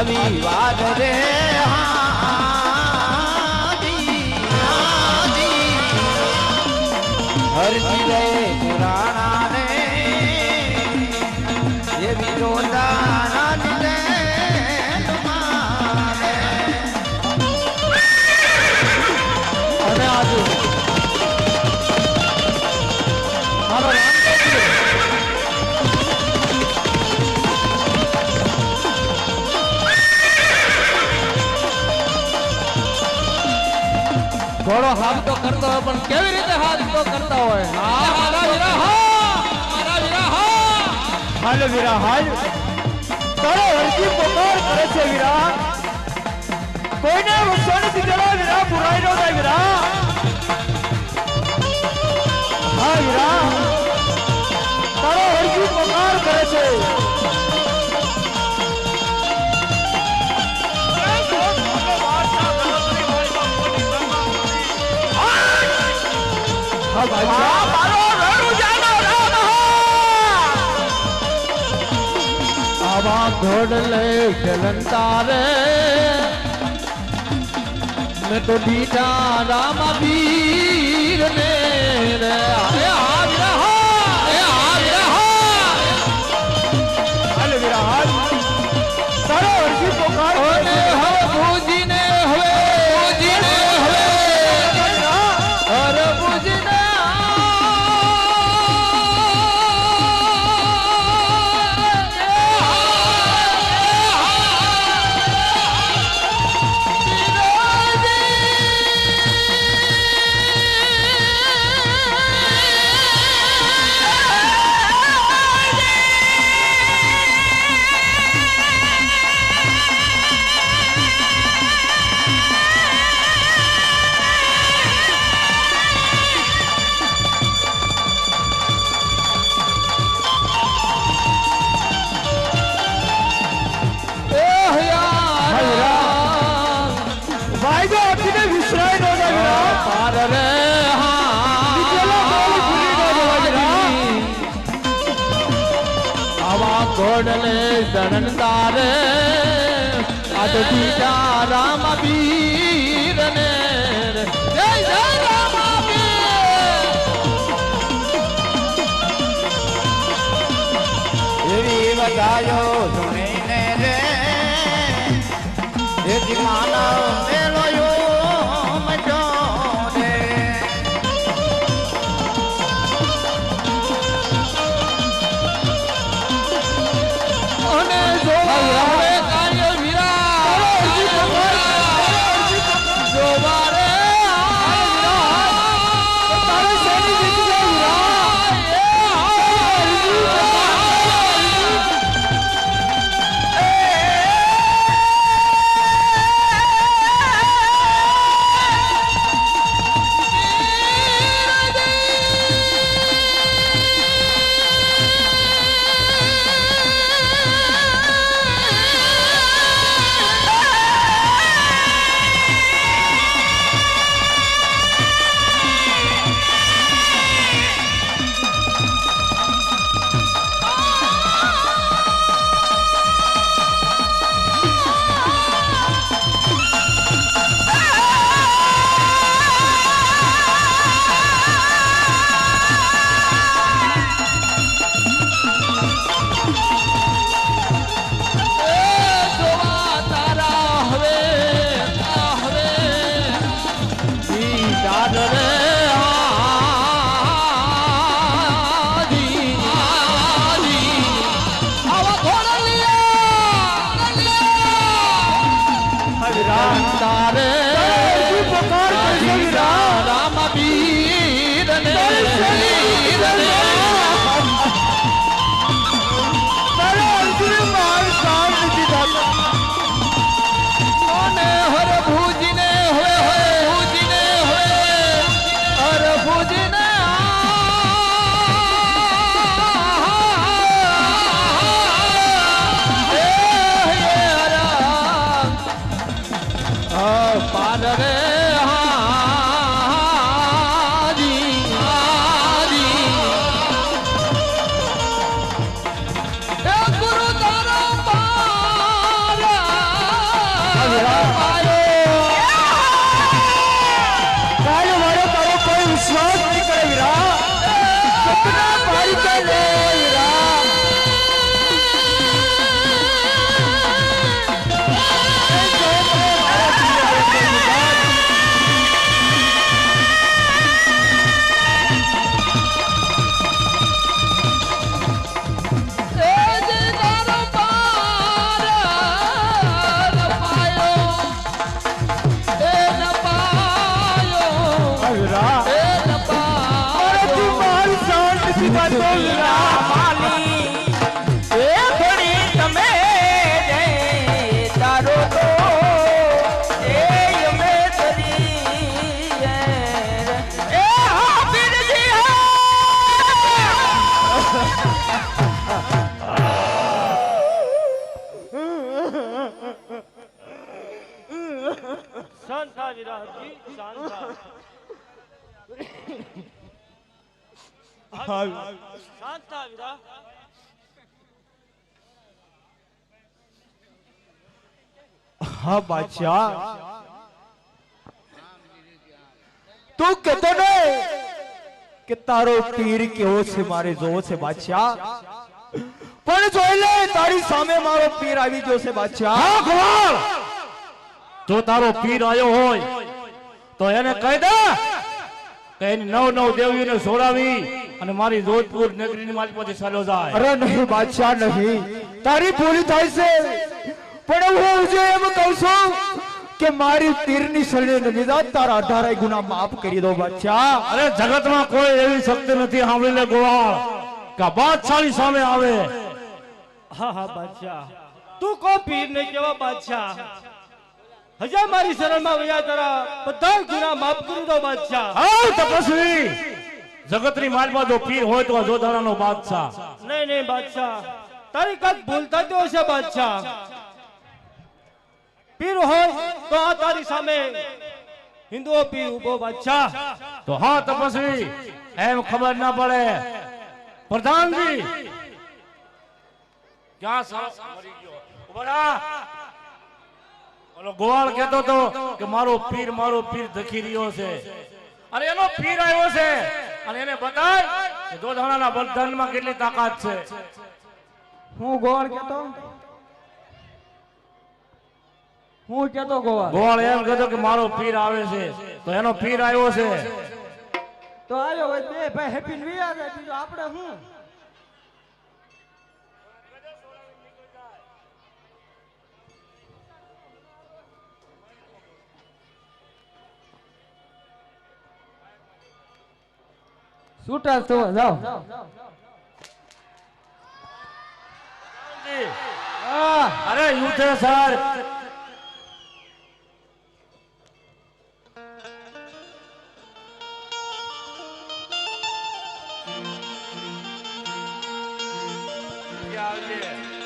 આવી વાત રે. હરજી રે રાણા ને એ બીજો હાથ તો કરતો હોય, પણ કેવી રીતે હાથ તો કરતા હોય? હા મારા વીરા હા મારા વીરા હાલ વીરા, હાલ. તારો હરજી પોકાર કરે છે વીરા. કોઈને વસો નથી જરા વીરા બુરાઈ નો થાય વીરા. હા વીરા. તારો હરજી પોકાર કરે છે. આવા ઘોડલે ચલન તારે મેં તો દીઠા રામ વીર ને રે તારે આજ બીજા રામ વીર ને જય જય રામ એવી રે. માનવ રામ તારે શાંત થા વીરા હા બાદશાહ તું કહેતો ને કે તારો પીર કેવો છે મારે જોવો છે બાદશાહ પણ જોઈ લે તારી સામે મારો પીર આવી ગયો છે બાદશાહ જો તારો પીર આવ્યો હોય તો એને કહી દે કે એની નવ નવ દેવીઓને છોડાવી અને મારી જોધપુર નગરીની મારી પાસે ચાલ્યો જાય. અરે નહીં બાદશાહ નહીં. તારી ભૂલી થાય છે. પણ હું જે એમ કહું છું કે મારી તીરની શરણે લીધા તારા અઢારે ગુના માફ કરી દો બાદશાહ. અરે જગતમાં કોઈ એવી શક્તિ નથી સાંભળી લે ગોવાળ કે બાદશાહની સામે આવે. હા હા બાદશાહ. તું કો પીર ને કેવા બાદશાહ? હજા મારી શરણમાં વયા તારા બધા ગુના માફ કરી દો બાદશાહ. હા તપસ્વી! જગતની માલમાં જો પીર હોય તો જોધારાનો બાદશાહ. નહીં નહીં બાદશાહ. તારી કાંઈક ભૂલ થતી હશે બાદશાહ. પીર હોય તો આ તારી સામે હિન્દુઓ પીર ઊભો બાદશાહ. તો હા તપસ્વી એમ ખબર ના પડે. પ્રધાનજી! ક્યાં સાહેબ મરી ગયો. ઊભા રહા. ઓલો ગોવાળ કહેતો તો કે મારો પીર મારો પીર ધખી રહ્યો છે. અરે એનો પીર આવ્યો છે. અને એને બતાય કે દોધાણાના બલિદાનમાં કેટલી તાકાત છે. હું ગોળ કેતો હું કેતો ગોળ ગોવાળ એમ કહેતો કે મારો પીર આવે છે. તો એનો પીર આવ્યો છે. તો આવ્યો બે ભાઈ હેપી ન્યુ યર બીજો આપણે હું? છૂટા તો જાઓ. અરે યુથે સર! અરે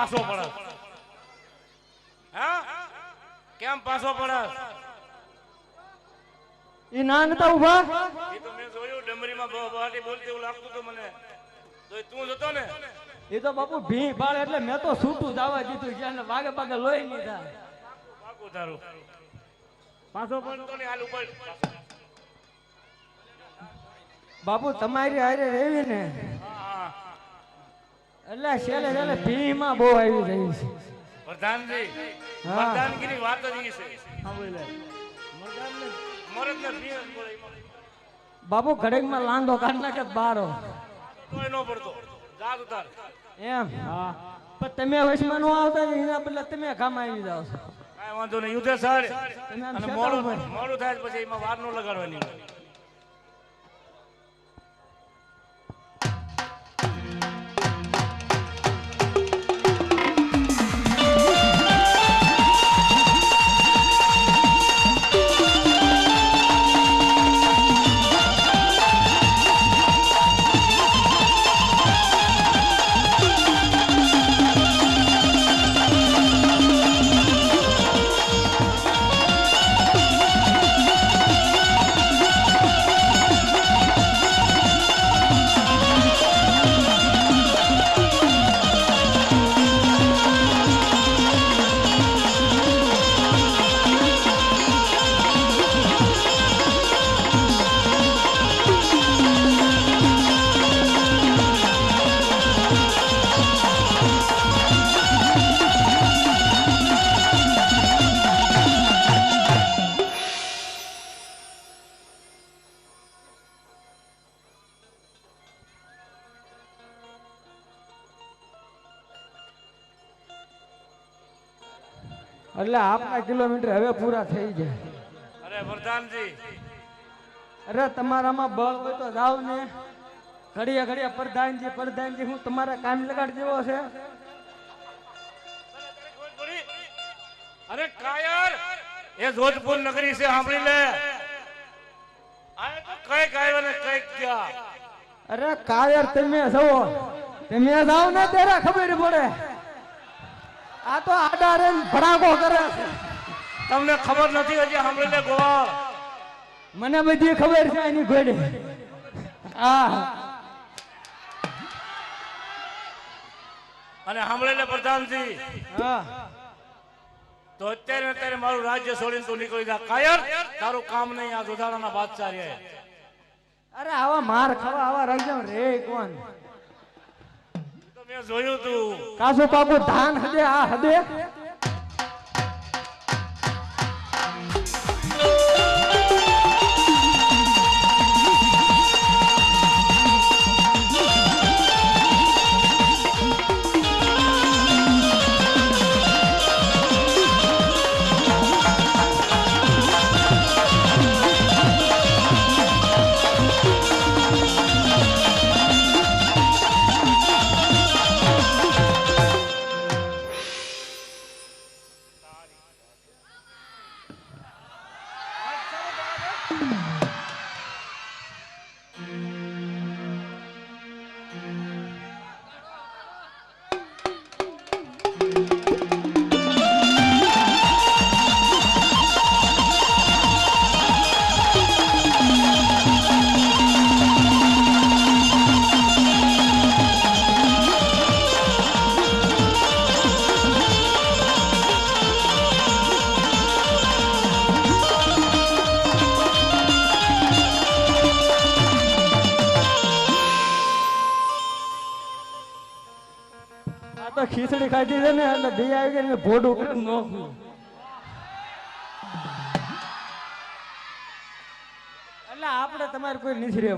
પાછો પડે. હા? કેમ પાછો પડે? ઈ ના નતા ઊભા એ તો મેં જોયું ડમરીમાં બહુ બહાટી બોલતી એવું લાગતું તો મને. તો તું જ ને? એ તો બાપુ ભી પાડે એટલે મેં તો છૂટું જવા દીધું જ્યાં વાગે પાગે લોહી નહીં થાય. પાકું તારું પાછો પડતો ને હાલ ઉપર. બાપુ તમારી હારે રેવી ને. એટલે છેલ્લે છેલ્લે ભી માં બહુ આવી રહી છે. પ્રધાનજી હા. વાત જ ઈ છે. મરદને ભી બોલે. બાપુ ઘડીકમાં લાંદો કાઢ નાખે બારો. કોઈ ન પડતો. જાત ઉતાર. એમ? હા. પણ તમે વચમાં નો આવતા એના બદલે તમે કામ આવી જાવ છો? કાંઈ વાંધો નહીં યુદ્ધ સર અને મોડું. મોડું થાય પછી એમાં વાર ન લગાડવાની. એટલે આપના કિલોમીટર હવે પૂરા થઈ જાય. અરે પ્રધાનજી અરે તમારામાં બળ હોય તો જાવ ને. ઘડીએ ઘડીએ પ્રધાનજી પ્રધાનજી હું તમારા કામ લગાડી દેવો છે. અરે કાયર એ જોધપુર નગરી છે સાંભળી લે. કઈ કાયર ને કઈ ગયા. અરે કાયર તમે જવો તમે જાવ ને ત્યારે ખબર પડે. આ તો આડા રે ભડાકો કરે છે. તમને ખબર નથી હજી સાંભળી લે ગોવાળ? મને બધી ખબર છે એની ઘોડે. આ. અને સાંભળી લે પ્રધાનજી હા. તો અત્યારે અત્યારે મારું રાજ્ય છોડીને તું નીકળી જા. કાયર તારું કામ નહીં આ દુધાણાના બાદશાહ. રે અરે આવા માર ખાવા આવા રંજમ રે કોણ? જોયું તું. કાસુ બાબુ ધાન હદે આ હદે? ખીચડી ખાધી ને એટલે ધી આવી ગઈ ને ભોડું કરી એટલે આપણે તમારે કોઈ નથી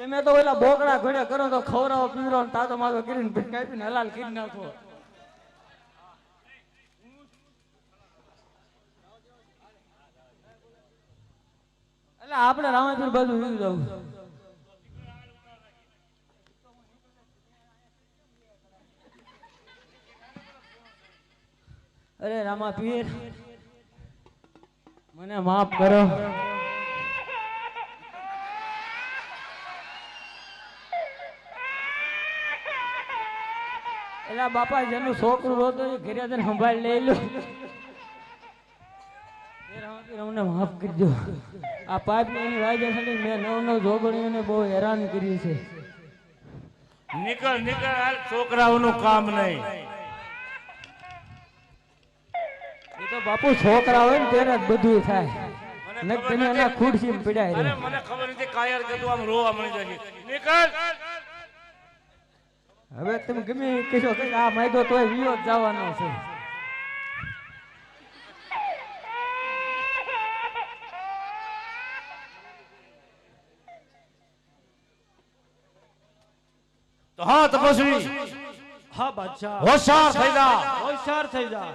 તમે તો ઓલા બોકડા ઘોડે કરો તો ખવરાવો પીવડાવો ને તાતો માતો કરીને ભીખ કાપીને હલાલ કરી નાખો. એટલે આપણે રામાપીર બાજુ જવું અરે રામા પીર. મને માફ કરો. એલા બાપા જેનું છોકરું રોતો ઘરે જઈને સંભાળ લઈ લો. અમને માફ કરજો. આ પાઇપ એની વાય છે મેં નવ નવ જોગણીઓને બહુ હેરાન કર્યું છે. નીકળ નીકળ, હાલ છોકરાઓનું કામ નહીં. બાપુ છોકરા હોય ને તેને બધું થાય. મને તમે એના ખુરશી પીડાય અરે મને ખબર નથી કાયર કીધું આમ રોવા મળી જાય નીકળ હવે તમે ગમે કહેશો કે આ માયદો તોય વિયો જવાનો છે. તો હા તપસ્વી. હા બાદશાહ. હોશિયાર થઈ જા. હોશિયાર થઈ જા.